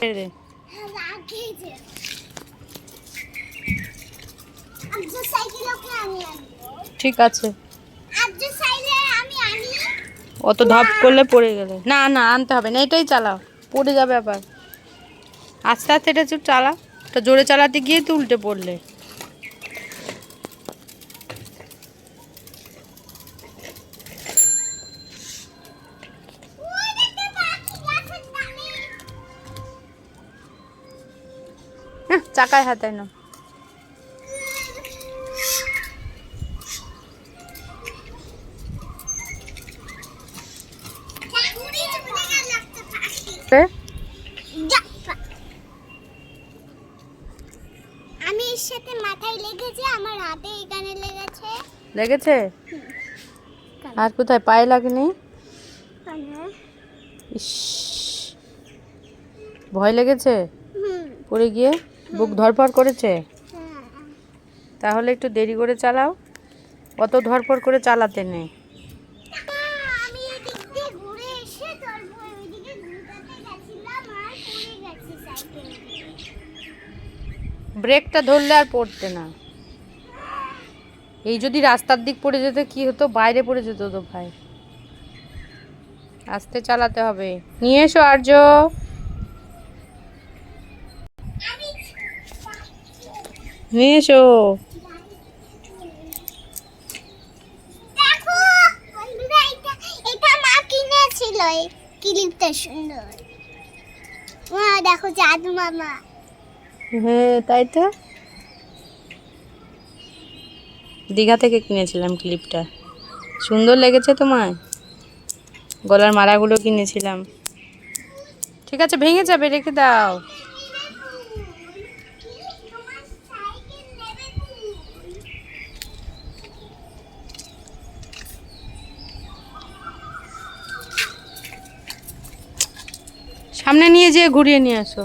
রে ঠিক আছে। অত ধপ করলে পড়ে গেলে। না না, আনতে হবে না, এটাই চালাও। পড়ে যাবে আবার। আস্তে আস্তে এটা একটু চালা। এটা জোরে চালাতে গিয়ে তো উল্টে পড়লে। হ্যাঁ চাকায় হাতায় না। আমি এর সাথে মাথায় লেগেছে আমার হাতে এখানে লেগেছে। লেগেছে? আর কোথায়? পায়ে লাগেনি? ইস। ভয় লেগেছে? পড়ে গিয়ে? বুক ধরপড় করেছে। তাহলে একটু দেরি করে চালাও। অত ধরপড় করে চালাতে নেই। ব্রেকটা ধরলে আর পড়তে না। এই যদি রাস্তার দিক পড়ে যেত কি হতো? বাইরে পড়ে যেত তো ভাই। আস্তে চালাতে হবে। নিয়ে এসো আর্য। নিয়ে এসো এটা এটা মা কিনেছিল এই ক্লিপটা সুন্দর। মা দেখো জাদু মামা। হ্যাঁ তাই তো। দীঘা থেকে কিনেছিলাম ক্লিপটা। সুন্দর লেগেছে তোমায়? গলার মালাগুলো কিনেছিলাম। ঠিক আছে ভেঙে যাবে রেখে দাও তোমার সাইকেল নেবে তুমি সামনে নিয়ে যেয়ে ঘুরিয়ে নিয়ে আসো।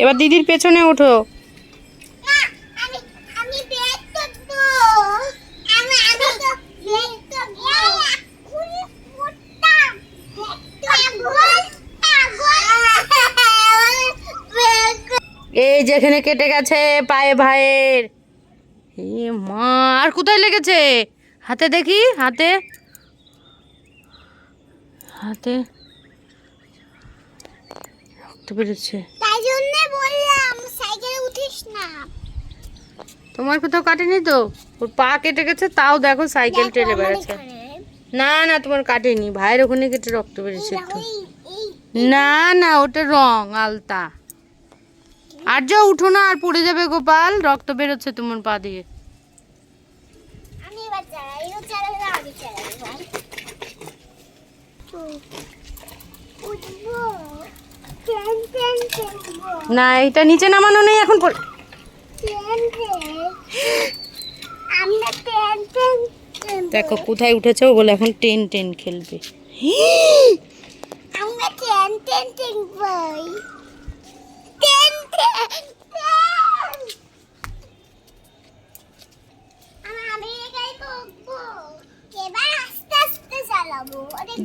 এবার দিদির পেছনে ওঠো না আমি আমি ব্রেক করব আমি আমি তো ব্রেক করব এক্ষুনি পড়তাম পাগল পাগল ব্রেক এই যেখানে কেটে গেছে পায়ে ভাইয়ের। এ মা আর কোথায় লেগেছে? হাতে দেখি হাতে। হাতে। রক্ত বেরোচ্ছে। তাই জন্য বললাম সাইকেলে উঠিস না। তোমার কোথাও কাটেনি তো? ওর পা কেটে গেছে তাও দেখো সাইকেল টেনে বেড়াচ্ছে। না না তোমার কাটেনি। ভাইয়ের ওখানে কেটে রক্ত বেরিয়েছে একটু। না না ওটা রং আলতা। আর যা উঠো না আর পড়ে যাবে গোপাল। রক্ত বেরোচ্ছে তোমার পা দিয়ে। না এটা নিচে নামানো নেই এখন। দেখো কোথায় উঠেছে ও বলে এখন টেন টেন খেলবে। আমরা ট্রেন ট্রেনবই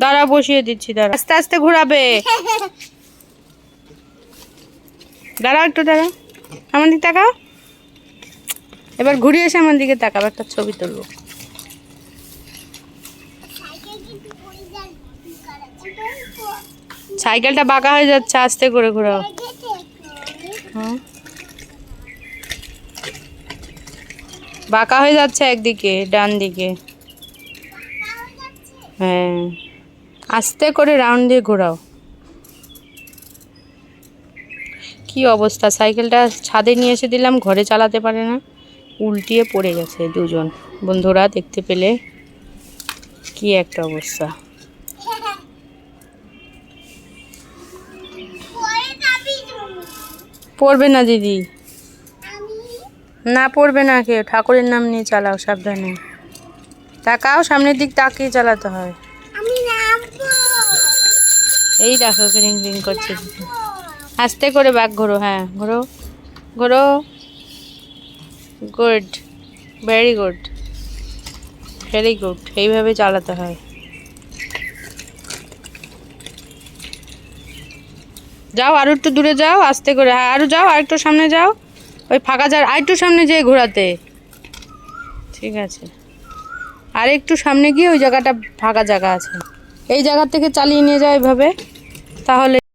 দাঁড়া, বসিয়ে দিচ্ছি, দাঁড়া। আস্তে আস্তে ঘোরাবে। দাঁড়াও একটু, দাঁড়া। আমার দিকে তাকাও। এবার ঘুরিয়ে এসে আমার দিকে তাকাবো একটা ছবি তুলবো। সাইকেলটা বাঁকা হয়ে যাচ্ছে, আস্তে করে ঘোরাও। বাঁকা হয়ে যাচ্ছে একদিকে, ডান দিকে। হ্যাঁ। আস্তে করে রাউন্ড দিয়ে ঘোরাও। কি অবস্থা? সাইকেলটা ছাদে নিয়ে এসে দিলাম, ঘরে চালাতে পারে না। উল্টিয়ে পড়ে গেছে দুজন। বন্ধুরা দেখতে পেলে কি একটা অবস্থা। পড়বে না দিদি। না পড়বে না কেউ। ঠাকুরের নাম নিয়ে চালাও সাবধানে। তাকাও, সামনের দিক তাকিয়ে চালাতে হয়। এই দেখো রিং রিং করছে। আস্তে করে ব্যাগ ঘোরো হ্যাঁ ঘোরো ঘোরো। Good, very good very good. এইভাবে চালাতে হয়। যাও আরও একটু দূরে যাও, আস্তে করে। হ্যাঁ আরও যাও আর একটু সামনে যাও। ওই ফাঁকা যার আর একটু সামনে যেয়ে ঘোরাতে। ঠিক আছে। আর একটু সামনে গিয়ে ওই জায়গাটা ফাঁকা জায়গা আছে। এই জায়গা থেকে চালিয়ে নিয়ে যাও এভাবে। তাহলে